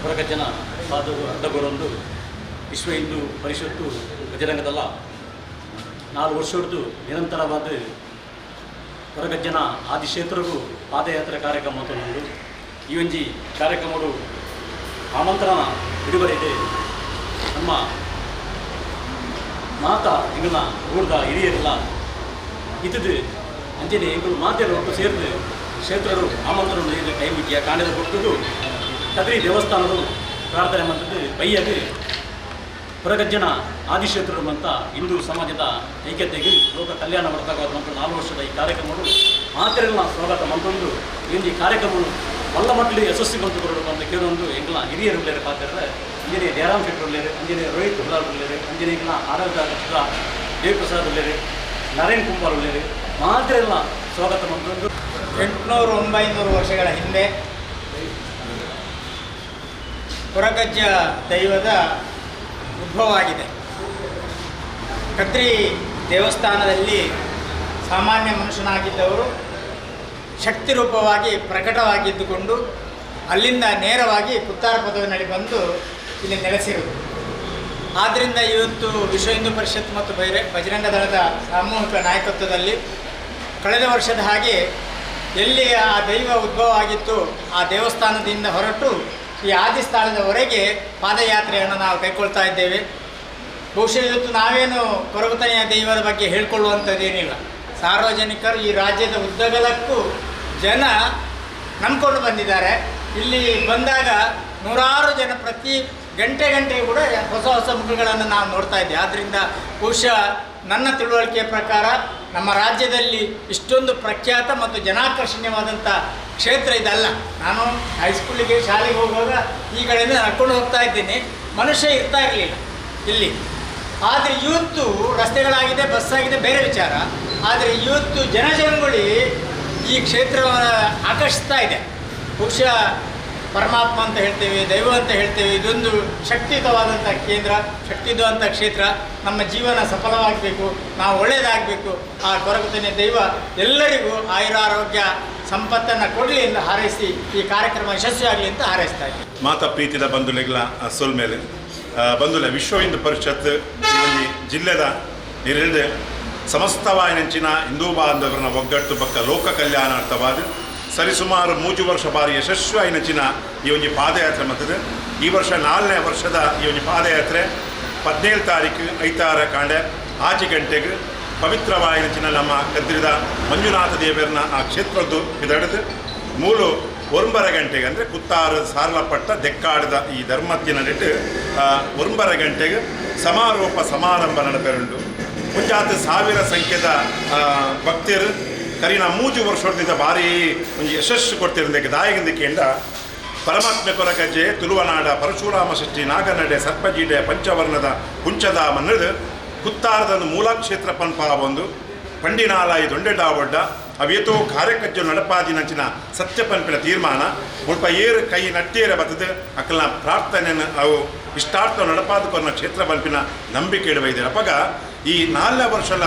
ಕೊರಗಜ್ಜನ ಸಾಧು ಅಡ್ಡಗೋರೊಂದು ವಿಶ್ವ ಹಿಂದೂ ಪರಿಷತ್ತು ಗಜರಂಗದಲ್ಲ ನಾಲ್ಕು ವರ್ಷ ಹಿಡಿದು ನಿರಂತರವಾದ ಹೊರಗಜ್ಜನ ಆದಿಕ್ಷೇತ್ರಗೂ ಪಾದಯಾತ್ರೆ ಕಾರ್ಯಕ್ರಮ ತಂದು ಈ ಒಂಜಿ ಕಾರ್ಯಕ್ರಮಗಳು ಆಮಂತ್ರಣ ಬಿಡುಗಡೆ ನಮ್ಮ ಮಾತ ಇಂಗನ ಊರ್ದ ಹಿರಿಯರೆಲ್ಲ ಇದ್ದದು ಅಂಜನೆ ಎಂಗಳು ಮಾತೆಲ್ಲ ಒಟ್ಟು ಸೇರಿದು ಕ್ಷೇತ್ರರು ಆಮಂತ್ರ ನೀಡಿದ ಕೈ ಮುಗಿಯ ಕಾಣದ ಕೊಟ್ಟು ಕದ್ರಿ ದೇವಸ್ಥಾನದ ಪ್ರಾರ್ಥನೆ ಮಾಡಿದ್ದು ಬೈಯಲ್ಲಿ ಹೊರಗಜ್ಜನ ಆದಿಕ್ಷೇತ್ರರು ಅಂತ ಹಿಂದೂ ಸಮಾಜದ ಐಕ್ಯತೆಗೆ ಲೋಕ ಕಲ್ಯಾಣ ವರ್ಧಕವಾದಂಥ ನಾಲ್ಕು ವರ್ಷದ ಈ ಕಾರ್ಯಕ್ರಮಗಳು ಮಾತೆಲ್ಲ ಸ್ವಾಗತ ಮಂತೊಂದು ಕಾರ್ಯಕ್ರಮಗಳು ಈ ಕಾರ್ಯಕ್ರಮವನ್ನು ಒಳ್ಳ ಮಟ್ಟದಲ್ಲಿ ಯಶಸ್ವಿಗೊಂಡು ಕೊಡಬೇಕು ಅಂತ ಕೇಳೊಂದು ಎಂಗ್ಲ ಹಿರಿಯರು ಉಳ್ಳೇರು ಪಾತ್ರ ಇಂಜಿನಿಯರ್ ಜಯರಾಮ್ ಶೆಟ್ಟಿ ಉಳ್ಳೇರು ಇಂಜಿನಿಯರ್ ರೋಹಿತ್ ಹುಲಾರ್ ಉಳ್ಳೇರು ಇಂಜಿನಿಯರ್ಗಳ ಆಡಳಿತ ಅಧ್ಯಕ್ಷ ದೇವಪ್ರಸಾದ್ ಉಳ್ಳೇರು ನರೇನ್ ಕುಂಬಾರ್ ಉಳ್ಳೇರು ಮಾತೆಲ್ಲ ಸ್ವಾಗತ ಮಂತೊಂದು ಎಂಟುನೂರು ಒಂಬೈನೂರು ವರ್ಷಗಳ ಹಿಂದೆ ಕೊರಗಜ್ಜ ದೈವದ ಉದ್ಭವ ಆಗಿದೆ ಕದ್ರಿ ದೇವಸ್ಥಾನದಲ್ಲಿ ಸಾಮಾನ್ಯ ಮನುಷ್ಯನಾಗಿದ್ದವರು ಶಕ್ತಿ ರೂಪವಾಗಿ ಪ್ರಕಟವಾಗಿದ್ದುಕೊಂಡು ಅಲ್ಲಿಂದ ನೇರವಾಗಿ ಪುತ್ತಾರ ಪದವಿನಲ್ಲಿ ಬಂದು ಇಲ್ಲಿ ನೆಲೆಸಿರುವುದು. ಆದ್ದರಿಂದ ಇವತ್ತು ವಿಶ್ವ ಹಿಂದೂ ಪರಿಷತ್ ಮತ್ತು ಬೈರೆ ಬಜರಂಗ ದಳದ ಸಾಮೂಹಿಕ ನಾಯಕತ್ವದಲ್ಲಿ ಕಳೆದ ವರ್ಷದ ಹಾಗೆ ಎಲ್ಲಿ ಆ ದೈವ ಉದ್ಭವ ಆಗಿತ್ತು, ಆ ದೇವಸ್ಥಾನದಿಂದ ಹೊರಟು ಈ ಆದಿ ಸ್ಥಾನದವರೆಗೆ ಪಾದಯಾತ್ರೆಯನ್ನು ನಾವು ಕೈಕೊಳ್ತಾ ಇದ್ದೇವೆ. ಬಹುಶಃ ಇವತ್ತು ನಾವೇನು ಕೊರಗುತನೆಯ ದೈವದ ಬಗ್ಗೆ ಹೇಳ್ಕೊಳ್ಳುವಂಥದ್ದೇನಿಲ್ಲ. ಸಾರ್ವಜನಿಕರು ಈ ರಾಜ್ಯದ ಉದ್ದಗಲಕ್ಕೂ ಜನ ನಂಬ್ಕೊಂಡು ಬಂದಿದ್ದಾರೆ. ಇಲ್ಲಿ ಬಂದಾಗ ನೂರಾರು ಜನ ಪ್ರತಿ ಗಂಟೆ ಗಂಟೆ ಕೂಡ ಹೊಸ ಹೊಸ ಮುಖಗಳನ್ನು ನಾವು ನೋಡ್ತಾ ಇದ್ದೇವೆ. ಆದ್ದರಿಂದ ಬಹುಶಃ ನನ್ನ ತಿಳುವಳಿಕೆಯ ಪ್ರಕಾರ ನಮ್ಮ ರಾಜ್ಯದಲ್ಲಿ ಇಷ್ಟೊಂದು ಪ್ರಖ್ಯಾತ ಮತ್ತು ಜನಾಕರ್ಷಣೀಯವಾದಂಥ ಕ್ಷೇತ್ರ ಇದಲ್ಲ. ನಾನು ಹೈಸ್ಕೂಲಿಗೆ ಶಾಲೆಗೆ ಹೋಗುವಾಗ ಈ ಕಡೆಯಿಂದ ನಡ್ಕೊಂಡು ಹೋಗ್ತಾ ಇದ್ದೀನಿ. ಮನುಷ್ಯ ಇರ್ತಾ ಇರಲಿಲ್ಲ ಇಲ್ಲಿ. ಆದರೆ ಇವತ್ತು ರಸ್ತೆಗಳಾಗಿದೆ ಬಸ್ ಆಗಿದೆ, ಬೇರೆ ವಿಚಾರ. ಆದರೆ ಇವತ್ತು ಜನಜಂಗುಳಿ ಈ ಕ್ಷೇತ್ರವನ್ನು ಆಕರ್ಷಿಸ್ತಾ ಇದೆ. ಬಹುಶಃ ಪರಮಾತ್ಮ ಅಂತ ಹೇಳ್ತೇವೆ, ದೈವ ಅಂತ ಹೇಳ್ತೇವೆ, ಇದೊಂದು ಶಕ್ತಿಯುತವಾದಂಥ ಕೇಂದ್ರ ಶಕ್ತಿಯುತವಂಥ ಕ್ಷೇತ್ರ. ನಮ್ಮ ಜೀವನ ಸಫಲವಾಗಬೇಕು, ನಾವು ಒಳ್ಳೆಯದಾಗಬೇಕು. ಆ ಕೊರಗುತ್ತೇನೆ ದೈವ ಎಲ್ಲರಿಗೂ ಆಯುರಾರೋಗ್ಯ, ಸಂಪತ್ತನ್ನು ಕೊಡಲಿ ಎಂದು ಹಾರೈಸಿ ಈ ಕಾರ್ಯಕ್ರಮ ಯಶಸ್ವಿಯಾಗಲಿ ಅಂತ ಹಾರೈಸ್ತಾ ಇದ್ದೀನಿ. ಮಾತಾ ಪ್ರೀತಿದ ಬಂಧುಲೆಗಳ ಸೋಲ್ ಮೇಲೆ. ಬಂಧುಲೆ ವಿಶ್ವ ಹಿಂದೂ ಪರಿಷತ್ ಜಿಲ್ಲೆದ ಎರಡು ಸಮಸ್ತವಾಯಿನಂಚಿನ ಹಿಂದೂ ಬಾಂಧವರನ್ನ ಒಗ್ಗಟ್ಟು ಬಕ್ಕ ಲೋಕ ಕಲ್ಯಾಣಾರ್ಥವಾದ ಸರಿಸುಮಾರು ಮೂಜು ವರ್ಷ ಬಾರಿ ಯಶಸ್ವಿಯಾಯಿನಂಚಿನ ಈ ಒಂದು ಪಾದಯಾತ್ರೆ ಮತ್ತದೆ. ಈ ವರ್ಷ ನಾಲ್ನೇ ವರ್ಷದ ಈ ಒಂದು ಪಾದಯಾತ್ರೆ. ಹದಿನೇಳು ತಾರೀಕು ಐತಾರ ಕಾಂಡೆ. ಆಚೆ ಗಂಟೆಗೆ ಪವಿತ್ರವಾಯಿನಂಚಿನ ನಮ್ಮ ಕದ್ರಿದ ಮಂಜುನಾಥ ದೇವರನ್ನ ಆ ಕ್ಷೇತ್ರದ್ದು ಇದಡದು ಮೂಲು ಒಂಬರ ಗಂಟೆಗೆ ಅಂದರೆ ಕುತ್ತಾರು ಸಾರಲಪಟ್ಟ ದೆಕ್ಕಾಡದ ಈ ಧರ್ಮತ್ತಿನ ನೆಟ್ಟು ಒಂಬರ ಗಂಟೆಗೆ ಸಮಾರೋಪ ಸಮಾರಂಭ ನಡೆಪೆರುಂಡು ಮುಂಜಾತ ಸಾವಿರ ಸಂಖ್ಯೆದ ಆ, ಭಕ್ತರು ಕರಿನ ಮೂಜು ವರ್ಷದಿಂದ ಭಾರಿ ಒಂದು ಯಶಸ್ಸು ಕೊಡ್ತಿರಂದಕ್ಕೆ ದಾಯಗಿಂದಕ್ಕೆಯಿಂದ ಪರಮಾತ್ಮ ಕೊರಕಜ್ಜೆ ತುಳುವನಾಡ ಪರಶುರಾಮ ಷಷ್ಠಿ ನಾಗನಡೆ ಸರ್ಪಜೀಡೆ ಪಂಚವರ್ಣದ ಕುಂಚದ ಮನ್ನದು ಮೂಲ ಮೂಲಾಕ್ಷೇತ್ರ ಪನ್ಪ ಒಂದು. ಪಂಡಿನಾಲಾಯಿ ದೊಂಡೆಡಾವೊಡ್ಡ. ಅವೇತೋ ಕಾರ್ಯಕಜ್ಜು ನಡಪಾದಿನಂಚಿನ ಸತ್ಯ ಪಂಪಿನ ತೀರ್ಮಾನ. ಮುಲ್ಪ ಏರು ಕೈ ನಟ್ಟೇರ ಬತ್ತದ. ಅಕ್ಕಲ ಪ್ರಾರ್ಥನೆಯನ್ನು ಅವು ಇಷ್ಟಾರ್ಥ ನಡಪಾದಕೊನ್ನ ಕ್ಷೇತ್ರ ಪಂಪಿನ ನಂಬಿಕೆ ಇದೆ ಅಪಗ ಈ ನಾಲ್ಕು ವರ್ಷದ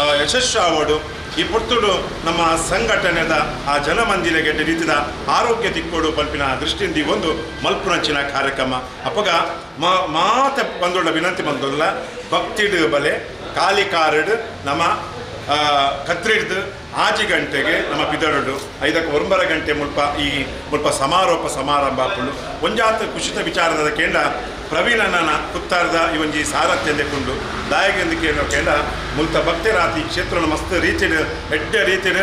ಆ, ಯಶಸ್ಸು ಆವೋಡು. ಈ ಪುರ್ತುಡು ನಮ್ಮ ಸಂಘಟನೆದ ಆ ಜನಮಂದಿರಗೆ ರೀತಿದ ಆರೋಗ್ಯ ತಿಕ್ಕೋಡು ಪಲ್ಪಿನ ದೃಷ್ಟಿಯಿಂದ ಒಂದು ಮಲ್ಪುನಂಚಿನ ಕಾರ್ಯಕ್ರಮ. ಅಪ್ಪಗ ಮಾತ ಬಂದೊಳ್ಳ ವಿನಂತಿ ಬಂದೊಳ್ಳ ಭಕ್ತಿಡು ಬಲೆ ಕಾಲಿಕಾರಡು ನಮ್ಮ ಆ, ಕತ್ರಿಡ್ದು ಆಜಿ ಗಂಟೆಗೆ ನಮ್ಮ ಬಿದರಡು ಐದಕ್ಕೆ ಒಂಬರ ಗಂಟೆ ಮುಲ್ಪ ಈ ಮುಲ್ಪ ಸಮಾರೋಪ ಸಮಾರಂಭ ಒಂಜಾತ ಕುಶಿತ ವಿಚಾರದ ಕೇಂದ್ರ ಪ್ರವೀಣನ ಕುತ್ತಾರದ ಇವಂಜಿ ಒಂಜಿ ಸಾರಥ್ಯ ತೆಕ್ಕೊಂಡು ದಾಯಗೆಂದಿಕೆ ಕೇಂದ್ರ ಮುಲ್ತ ಭಕ್ತರಾತಿ ಕ್ಷೇತ್ರ ಮಸ್ತ್ ರೀತಿಡ್ ಎಡ್ಡ ರೀತಿಡ್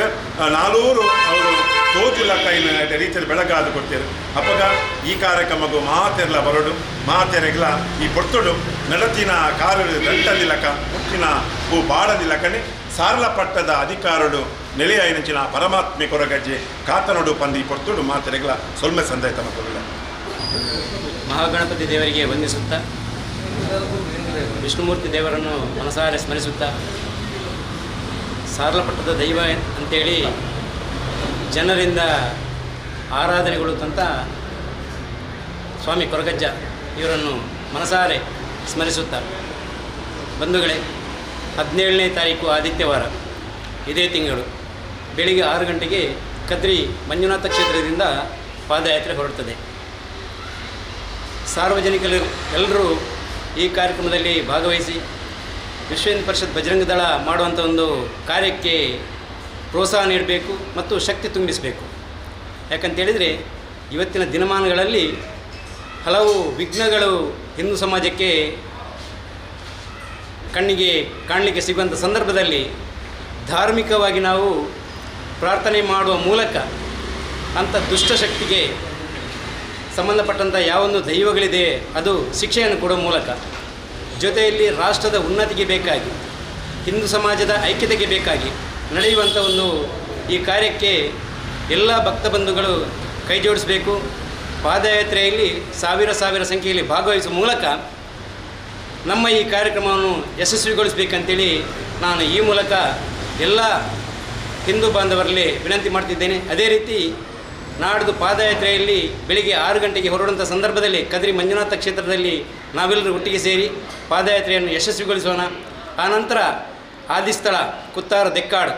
ನಾಲ್ವರು ಅವರು ತೋಜುಲ ಕೈನ ರೀತಿಯಲ್ಲಿ ಬೆಳಗಾದ ಕೊಡ್ತಾರೆ ಅಪ್ಪಗ, ಈ ಕಾರ್ಯಕ್ರಮಗು ಮಾತೆರ್ಲ ಬರಡು, ಮಾತೆರೆಗ್ಲ ಈ ಪೊರ್ತುಡು ನಡತಿನ ಕಾರು ದಂಟದಿಲಕ ಮುಟ್ಟಿನ ಹೂ ಬಾಳದಿಲಕನೆ ಸಾರಲ ಪಟ್ಟದ ಅಧಿಕಾರಡು ನೆಲೆಯಾಯಿನಂಚಿನ ಪರಮಾತ್ಮೆ ಕೊರಗಜ್ಜೆ, ಕಾತನೊಡು ಪಂದಿ ಪೊರ್ತುಡು ಮಾತೆರೆಗ್ಲ, ಸೊಲ್ಮೆ ಸಂದಾಯ ಮಕ್ಕಳು ಮಹಾಗಣಪತಿ ದೇವರಿಗೆ ವಂದಿಸುತ್ತಾ, ವಿಷ್ಣುಮೂರ್ತಿ ದೇವರನ್ನು ಮನಸಾರೆ ಸ್ಮರಿಸುತ್ತಾ, ಸಾರಲಪಟ್ಟದ ದೈವ ಅಂತೇಳಿ ಜನರಿಂದ ಆರಾಧನೆಗೊಳ್ಳುತ್ತಂಥ ಸ್ವಾಮಿ ಕೊರಗಜ್ಜ ಇವರನ್ನು ಮನಸಾರೆ ಸ್ಮರಿಸುತ್ತಾ. ಬಂಧುಗಳೇ, ಹದಿನೇಳನೇ ತಾರೀಕು ಆದಿತ್ಯವಾರ ಇದೇ ತಿಂಗಳು. ಬೆಳಿಗ್ಗೆ ಆರು ಗಂಟೆಗೆ ಕದ್ರಿ ಮಂಜುನಾಥ ಕ್ಷೇತ್ರದಿಂದ ಪಾದಯಾತ್ರೆ ಹೊರಡ್ತದೆ. ಸಾರ್ವಜನಿಕರು ಎಲ್ಲರೂ ಈ ಕಾರ್ಯಕ್ರಮದಲ್ಲಿ ಭಾಗವಹಿಸಿ ವಿಶ್ವ ಪರಿಷತ್ ಬಜರಂಗ ದಳ ಮಾಡುವಂಥ ಒಂದು ಕಾರ್ಯಕ್ಕೆ ಪ್ರೋತ್ಸಾಹ ನೀಡಬೇಕು ಮತ್ತು ಶಕ್ತಿ ತುಂಬಿಸಬೇಕು. ಯಾಕಂತೇಳಿದರೆ ಇವತ್ತಿನ ದಿನಮಾನಗಳಲ್ಲಿ ಹಲವು ವಿಘ್ನಗಳು ಹಿಂದೂ ಸಮಾಜಕ್ಕೆ ಕಣ್ಣಿಗೆ ಕಾಣಲಿಕ್ಕೆ ಸಿಗುವಂಥ ಸಂದರ್ಭದಲ್ಲಿ ಧಾರ್ಮಿಕವಾಗಿ ನಾವು ಪ್ರಾರ್ಥನೆ ಮಾಡುವ ಮೂಲಕ ಅಂಥ ದುಷ್ಟಶಕ್ತಿಗೆ ಸಂಬಂಧಪಟ್ಟಂಥ ಯಾವೊಂದು ದೈವಗಳಿದೆ, ಅದು ಶಿಕ್ಷೆಯನ್ನು ಕೊಡುವ ಮೂಲಕ. ಜೊತೆಯಲ್ಲಿ ರಾಷ್ಟ್ರದ ಉನ್ನತಿಗೆ ಬೇಕಾಗಿ, ಹಿಂದೂ ಸಮಾಜದ ಐಕ್ಯತೆಗೆ ಬೇಕಾಗಿ ನಡೆಯುವಂಥ ಒಂದು ಈ ಕಾರ್ಯಕ್ಕೆ ಎಲ್ಲ ಭಕ್ತ ಬಂಧುಗಳು ಕೈ ಜೋಡಿಸಬೇಕು. ಪಾದಯಾತ್ರೆಯಲ್ಲಿ ಸಾವಿರ ಸಾವಿರ ಸಂಖ್ಯೆಯಲ್ಲಿ ಭಾಗವಹಿಸುವ ಮೂಲಕ ನಮ್ಮ ಈ ಕಾರ್ಯಕ್ರಮವನ್ನು ಯಶಸ್ವಿಗೊಳಿಸಬೇಕಂತೇಳಿ ನಾನು ಈ ಮೂಲಕ ಎಲ್ಲ ಹಿಂದೂ ಬಾಂಧವರಲ್ಲಿ ವಿನಂತಿ ಮಾಡ್ತಿದ್ದೇನೆ. ಅದೇ ರೀತಿ ನಾಡ್ದು ಪಾದಯಾತ್ರೆಯಲ್ಲಿ ಬೆಳಿಗ್ಗೆ ಆರು ಗಂಟೆಗೆ ಹೊರಡುವಂಥ ಸಂದರ್ಭದಲ್ಲಿ ಕದ್ರಿ ಮಂಜುನಾಥ ಕ್ಷೇತ್ರದಲ್ಲಿ ನಾವೆಲ್ಲರೂ ಒಟ್ಟಿಗೆ ಸೇರಿ ಪಾದಯಾತ್ರೆಯನ್ನು ಯಶಸ್ವಿಗೊಳಿಸೋಣ. ಆನಂತರ ಆದಿಸ್ಥಳ, ಕುತ್ತಾರ, ದೆಕ್ಕಾಡ್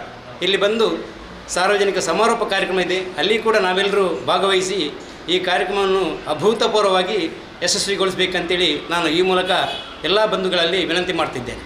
ಇಲ್ಲಿ ಬಂದು ಸಾರ್ವಜನಿಕ ಸಮಾರೋಪ ಕಾರ್ಯಕ್ರಮ ಇದೆ. ಅಲ್ಲಿ ಕೂಡ ನಾವೆಲ್ಲರೂ ಭಾಗವಹಿಸಿ ಈ ಕಾರ್ಯಕ್ರಮವನ್ನು ಅಭೂತಪೂರ್ವವಾಗಿ ಯಶಸ್ವಿಗೊಳಿಸಬೇಕಂತೇಳಿ ನಾನು ಈ ಮೂಲಕ ಎಲ್ಲ ಬಂಧುಗಳಲ್ಲಿ ವಿನಂತಿ ಮಾಡ್ತಿದ್ದೇನೆ.